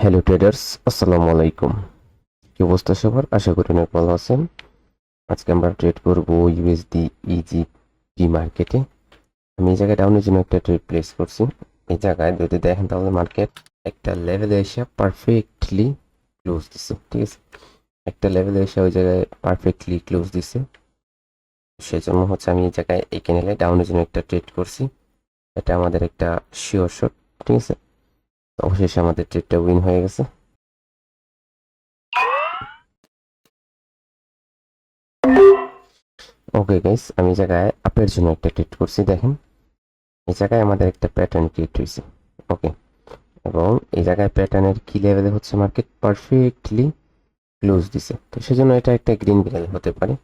Hello traders আসসালামু আলাইকুম কি অবস্থা সবার? আশা করি অনেক ভালো আছেন। আজকে আমরা ট্রেড করব ইউএসডি ইজিপি মার্কেটে আমি এই জায়গায় ডাউনের জন্য একটা ট্রেড প্লেস করছি। এই জায়গায় যদি দেখেন তাহলে মার্কেট একটা লেভেলে এসে পারফেক্টলি ক্লোজ দিছে, ঠিক আছে? একটা লেভেলে এসে ওই জায়গায় পারফেক্টলি ক্লোজ দিছে। সেজন্য হচ্ছে আমি এই জায়গায় এই ক্যানেলে ডাউনের জন্য একটা ট্রেড করছি। এটা আমাদের একটা শিওর শট ঠিক আছে? অবশেষে আমাদের ট্রেডটা উইন হয়ে গেছে। ওকে গাইস আমি জায়গায় আপের জন্য একটা ট্রেড করছি, দেখেন। এই জায়গায় আমাদের একটা প্যাটার্ন ক্রিয়েট হয়েছে। ওকে এবং এই জায়গায় প্যাটার্নের কি লেভেলে হচ্ছে মার্কেট পারফেক্টলি ক্লোজ দিছে। তো সেজন্য এটা একটা গ্রিন বিড়াল হতে পারে।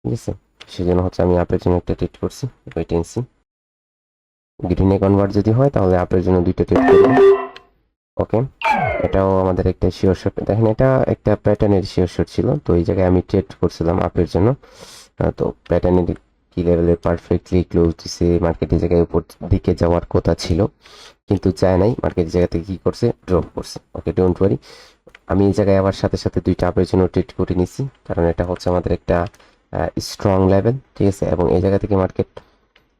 ঠিক আছে? সেজন্য হচ্ছে আমি আপের জন্য একটা ট্রেড করছি। ওয়েট এন্ড সি গ্রিনে কনভার্ট যদি হয়, তাহলে আপের জন্য দুইটা ট্রেড করব। ওকে এটাও আমাদের একটা শিওর শট দেখেন, এটা একটা প্যাটার্নের শিওর শট ছিল, তো এই জায়গায় আমি ট্রেড করছিলাম আপের জন্য। তো প্যাটার্নের কি লেভেলে পারফেক্টলি ক্লোজ দিছে মার্কেটের জায়গায় উপর দিকে যাওয়ার কথা ছিল, কিন্তু চায় নাই। মার্কেটের জায়গা থেকে কি করছে? ড্রপ করছে। ওকে ডোন্ট ওয়ারি আমি এই জায়গায় আবার সাথে সাথে দুইটা আপের জন্য ট্রেড করে নিছি, কারণ এটা হচ্ছে আমাদের একটা স্ট্রং লেভেল ঠিক আছে? এবং এই জায়গা থেকে মার্কেট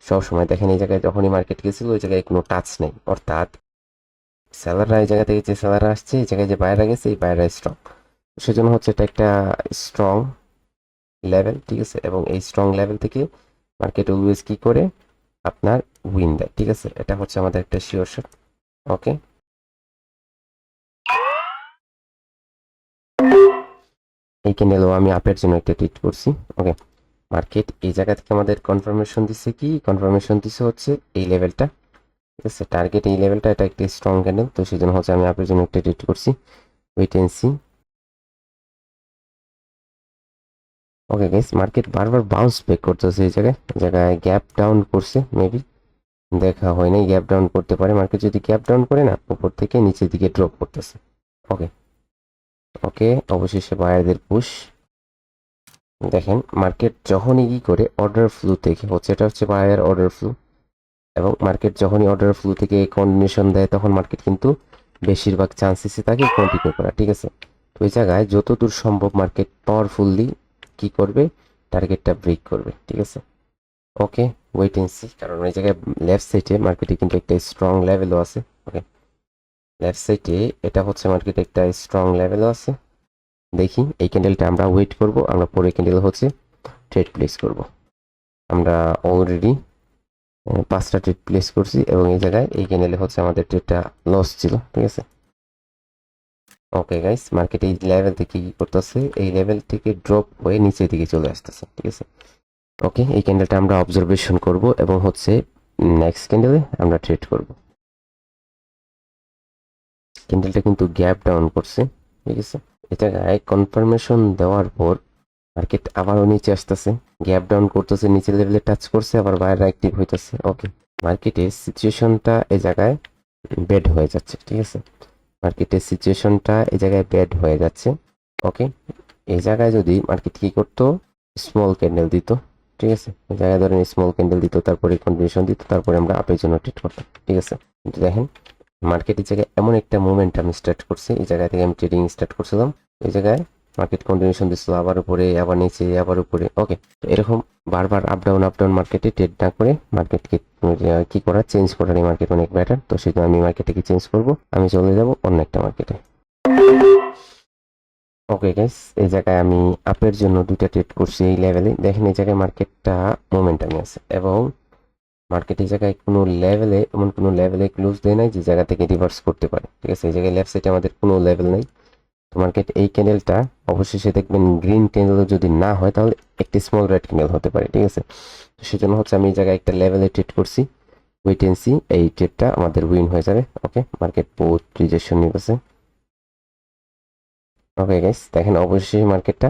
সবসময়, দেখেন, এই জায়গায় যখনই মার্কেট গেছিল, ওই জায়গায় কোনো টাচ নেই। অর্থাৎ সেলাররা এই জায়গা থেকে যে সেলাররা আসছে, এই জায়গায় যে বাইরে গেছে, এই বাইরে স্ট্রং সেজন্য হচ্ছে এটা একটা স্ট্রং লেভেল ঠিক আছে? এবং এই স্ট্রং লেভেল থেকে মার্কেট অলওয়েজ কি করে? আপনার উইন দেয়, ঠিক আছে? এটা হচ্ছে আমাদের একটা শিওর শট ওকে এই ক্যান্ডেলও আমি আপের জন্য একটা ট্রিট করছি ওকে মার্কেট এই জায়গা থেকে আমাদের কনফার্মেশন দিচ্ছে কি? কনফার্মেশন দিচ্ছে হচ্ছে এই লেভেলটা আছে টার্গেট এই লেভেলটা এটা একটি স্ট্রং ক্যান্ডেল তো সেই জন্য হচ্ছে আমি আপনার জন্য একটা ট্রিট করছি। Wait and see okay guys market বারবার বাউন্স ব্যাক করতেছে এই জায়গায়। জায়গায় গ্যাপ ডাউন করছে মেবি দেখা হয় নাই গ্যাপ ডাউন করতে পারে। মার্কেট যদি গ্যাপ ডাউন করে না, উপর থেকে নিচের দিকে ড্রপ করতেছে। ওকে ওকে অবশেষে বায়ারদের পুশ দেখেন মার্কেট যখনই কি করে অর্ডার ফ্লু থেকে হচ্ছে এটা হচ্ছে বায়ার অর্ডার ফ্লু এবং মার্কেট যখনই অর্ডার ফ্লু থেকে কন্ডিশন দেয়, তখন মার্কেট কিন্তু বেশিরভাগ চান্সেসই থাকে কন্টিনিউ করা, ঠিক আছে? তো ওই জায়গায় যতদূর সম্ভব মার্কেট পাওয়ারফুললি কি করবে? টার্গেটটা ব্রেক করবে, ঠিক আছে? ওকে ওয়েট এন্ড সি কারণ ওই জায়গায় লেফট সাইডে মার্কেটে কিন্তু একটা স্ট্রং লেভেলও আছে ওকে লেফট সাইডে এটা হচ্ছে মার্কেটে একটা স্ট্রং লেভেলও আছে। দেখি, এই ক্যান্ডেলটা আমরা ওয়েট করব, আমরা পরে ক্যান্ডেল হচ্ছে ট্রেড প্লেস করব। আমরা অলরেডি পাঁচটা ট্রেড প্লেস করছি এবং এই জায়গায় এই ক্যান্ডেলে হচ্ছে আমাদের ট্রেডটা লস ছিল, ঠিক আছে? ওকে গাইস মার্কেট এই লেভেল থেকে কি করতেছে? এই লেভেল থেকে ড্রপ হয়ে নিচের দিকে চলে আসতেছে, ঠিক আছে? ওকে এই ক্যান্ডেলটা আমরা অবজারভেশন করব এবং হচ্ছে নেক্সট ক্যান্ডেলে আমরা ট্রেড করব। ক্যান্ডেলটা কিন্তু গ্যাপ ডাউন করছে, ঠিক আছে? এটা কনফার্মেশন দেওয়ার পর মার্কেট আবারও নিচে আসতেছে। গ্যাপ ডাউন করতেছে, নিচে লেভেলে টাচ করছে, আবার বাইরে অ্যাক্টিভ হইতেছে। ওকে মার্কেটের সিচুয়েশনটা এই জায়গায় বেড হয়ে যাচ্ছে, ঠিক আছে? মার্কেটের সিচুয়েশনটা এই জায়গায় ব্যাড হয়ে যাচ্ছে। ওকে এই জায়গায় যদি মার্কেট কি করতো? স্মল ক্যান্ডেল দিত, ঠিক আছে? এই জায়গায় ধরেন স্মল ক্যান্ডেল দিত, তারপরে কন্টিনিউশন দিত, তারপরে আমরা আপের জন্য ট্রিট করতাম, ঠিক আছে? কিন্তু দেখেন মার্কেটের জায়গায় এমন একটা মুভমেন্ট আমি স্টার্ট করছি, এই জায়গা থেকে আমি ট্রেডিং স্টার্ট করছিলাম, এই জায়গায় মার্কেট কন্টিনিউশন দিচ্ছিল আবার উপরে, আবার নিচে, আবার উপরে। ওকে তো এরকম বারবার আপ ডাউন আপ ডাউন মার্কেটে ট্রেড না করে মার্কেটকে কি করা চেঞ্জ করার এই মার্কেট অনেক বেটার তো সেই জন্য আমি মার্কেটকে চেঞ্জ করব? আমি চলে যাব অন্য একটা মার্কেটে ওকে গাইস এই জায়গায় আমি আপের জন্য দুইটা ট্রেড করছি এই লেভেলে দেখেন এই জায়গায় মার্কেটটা মোমেন্টামে আছে এবং মার্কেট এই জায়গায় কোনো লেভেলে এমন কোনো লেভেলে ক্লোজ দেয় নাই যে জায়গা থেকে রিভার্স করতে পারে। ঠিক আছে, এই জায়গায় লেফট সাইডে আমাদের কোনো লেভেল নেই। তো মার্কেট এই ক্যান্ডেলটা অবশেষে দেখবেন গ্রিন ক্যান্ডেল যদি না হয়, তাহলে একটি স্মল রেড ক্যান্ডেল হতে পারে, ঠিক আছে? তো সেজন্য হচ্ছে আমি এই জায়গায় একটা লেভেলে ট্রেড করছি। ওয়েট এন্ড সি এই ট্রেডটা আমাদের উইন হয়ে যাবে ওকে মার্কেট বহুত রিজেকশন নিতেছে ওকে গাইস দেখেন অবশ্যই মার্কেটটা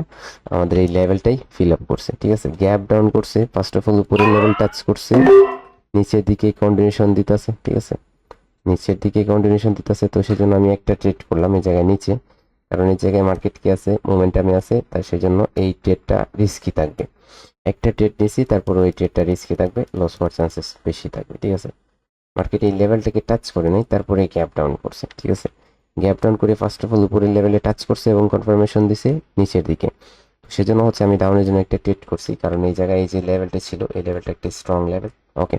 আমাদের এই লেভেলটাই ফিল আপ করছে, ঠিক আছে? গ্যাপ ডাউন করছে ফার্স্ট অফ অল উপরের লেভেল টাচ করছে, নিচের দিকে কন্টিনিউশন দিতেছে, ঠিক আছে? নিচের দিকে কন্টিনিউশন দিতেছে, তো সেজন্য আমি একটা ট্রেড করলাম এই জায়গায় নিচে। কারণ এই জায়গায় মার্কেট কি আছে? মোমেন্টামে আছে, তাই সেজন্য এই ট্রেডটা রিস্কি থাকবে। একটা ট্রেড নিছি তারপর ওই ট্রেডটা রিস্কি থাকবে লস হওয়ার চান্সেস বেশি থাকবে, ঠিক আছে? মার্কেট এই লেভেলটাকে টাচ করে নাই, তারপরে গ্যাপ ডাউন করছে, ঠিক আছে? গ্যাপ ডাউন করে ফার্স্ট অফ অল উপরের লেভেলে টাচ করছে এবং কনফার্মেশন দিছে নিচের দিকে। সেজন্য হচ্ছে আমি ডাউনের জন্য একটা ট্রেড করছি, কারণ এই জায়গায় এই যে লেভেলটা ছিল, এই লেভেলটা একটা স্ট্রং লেভেল ওকে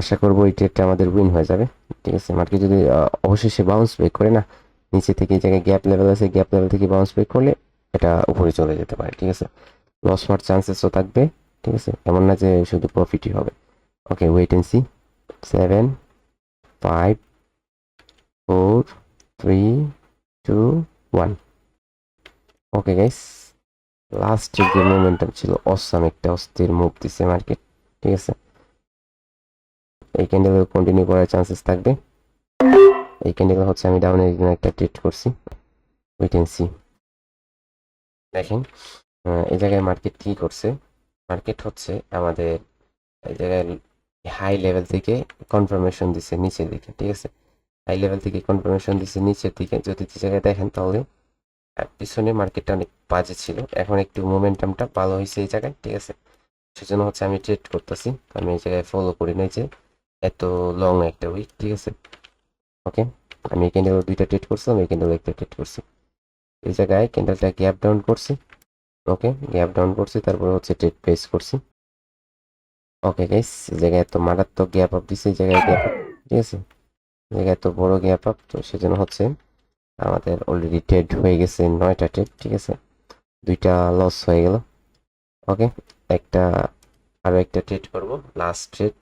আশা করব এই ট্রেডটা আমাদের উইন হয়ে যাবে, ঠিক আছে? মার্কেট যদি অবশেষে বাউন্স ব্রেক করে না নিচে থেকে এই জায়গায় গ্যাপ লেভেল আছে গ্যাপ লেভেল থেকে বাউন্স ব্রেক করলে এটা উপরে চলে যেতে পারে, ঠিক আছে? লস হওয়ার চান্সেসও থাকবে, ঠিক আছে? এমন না যে শুধু প্রফিটই হবে। Okay wait and see seven five four three two one okay guys last যে মোমেন্টাম ছিল অসাম একটা অস্থির মুভ দিছে মার্কেট ঠিক আছে? এই ক্যান্ডেল কন্টিনিউ করার চান্সেস থাকবে। এই ক্যান্ডেল হচ্ছে আমি ডাউনের জন্য একটা ট্রিট করছি। উইট এন্ড সি দেখেন এই জায়গায় মার্কেট কি করছে? মার্কেট হচ্ছে আমাদের এই জায়গায় হাই লেভেল থেকে কনফার্মেশন দিছে নিচের দিকে, ঠিক আছে? হাই লেভেল থেকে কনফার্মেশন দিছে নিচের দিকে। যদি জায়গায় দেখেন তাহলে পিছনে মার্কেটটা অনেক বাজে ছিল। এখন একটু মোমেন্টামটা ভালো হয়েছে এই জায়গায়, ঠিক আছে? সেজন্য হচ্ছে আমি ট্রেড করতেছি। আমি এই জায়গায় ফলো করি নাই যে এত লং একটা উইক ঠিক আছে? ওকে আমি এই ক্যান্ডেল দুইটা ট্রেড করছিলাম এই ক্যান্ডেল একটা ট্রেড করছি। এই জায়গায় ক্যান্ডেলটা গ্যাপ ডাউন করছি। ওকে গ্যাপ ডাউন করছি, তারপরে হচ্ছে ট্রেড প্লেস করছি। ওকে গাইস এই জায়গায় এত মারাত্মক গ্যাপ আপ দিছে, এই জায়গায় গ্যাপ ঠিক আছে? এই জায়গায় এত বড় গ্যাপ আপ তো সেজন্য হচ্ছে আমাদের অলরেডি ট্রেড হয়ে গেছে নয়টা ট্রেড ঠিক আছে? দুইটা লস হয়ে গেল। ওকে একটা, আরও একটা ট্রেড করব লাস্ট ট্রেড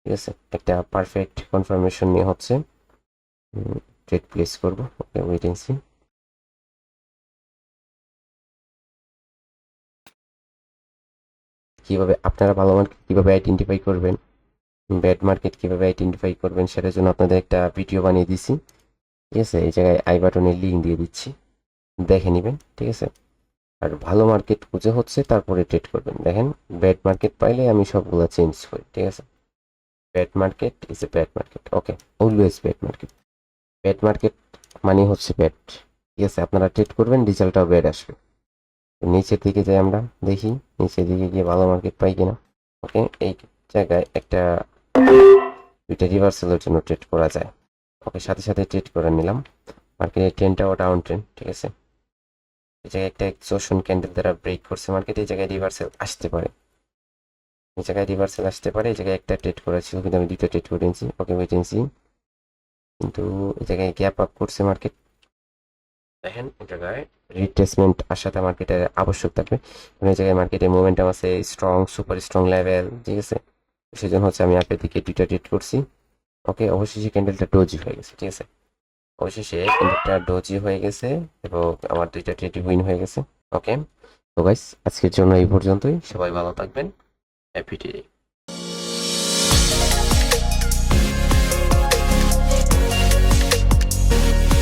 ঠিক আছে? একটা পারফেক্ট কনফার্মেশন নিয়ে হচ্ছে ট্রেড প্লেস করব ওকে ওয়েট এন্ড সি কীভাবে আপনারা ভালো মার্কেট কীভাবে আইডেন্টিফাই করবেন ব্যাড মার্কেট কীভাবে আইডেন্টিফাই করবেন, সেটার জন্য আপনাদের একটা ভিডিও বানিয়ে দিছি। ঠিক আছে, এই জায়গায় আই বাটনের লিঙ্ক দিয়ে দিচ্ছি। দেখে নেবেন, ঠিক আছে? আর ভালো মার্কেট খুঁজে হচ্ছে, তারপরে ট্রেড করবেন। দেখেন ব্যাড মার্কেট পাইলে আমি সবগুলো চেঞ্জ করি, ঠিক আছে? Bad market is a bad market okay always bad market bad market মানে হচ্ছে ব্যাড ঠিক আছে, আপনারা ট্রেড করবেন রেজাল্টটাও ব্যাড আসবে। নিচের দিকে যাই আমরা, দেখি নিচের দিকে গিয়ে ভালো মার্কেট পাই কিনা। ওকে এই জায়গায় একটা, দুইটা রিভার্সালের জন্য ট্রেড করা যায়। ওকে সাথে সাথে ট্রেড করে নিলাম। মার্কেটের ট্রেনটাও ডাউন ট্রেন ঠিক আছে? এই জায়গায় একটা এক্সোশন ক্যান্ডেল দ্বারা ব্রেক করছে মার্কেট এই জায়গায় রিভার্সাল আসতে পারে। এই জায়গায় রিভার্সাল আসতে পারে, এই জায়গায় একটা ট্রেড করেছিল, কিন্তু আমি দুটো ট্রেড করে নিয়েছি। ওকে ওয়েটেন্সি কিন্তু এই জায়গায় গ্যাপ আপ করছে মার্কেট দেখেন, এই জায়গায় রিট্রেসমেন্ট আসাতে মার্কেটের আবশ্যক থাকবে। এই জায়গায় মার্কেটে মোমেন্টাম আছে স্ট্রং সুপার স্ট্রং লেভেল ঠিক আছে? সেজন্য হচ্ছে আমি আপের দিকে দুইটা ট্রেড করছি। ওকে অবশেষে ক্যান্ডেলটা ডোজি হয়ে গেছে, ঠিক আছে? অবশেষে ক্যান্ডেলটা ডোজি হয়ে গেছে এবং আমার দুইটা ট্রেড উইন হয়ে গেছে। ওকে তো গাইস আজকের জন্য এই পর্যন্তই। সবাই ভালো থাকবেন। Happy day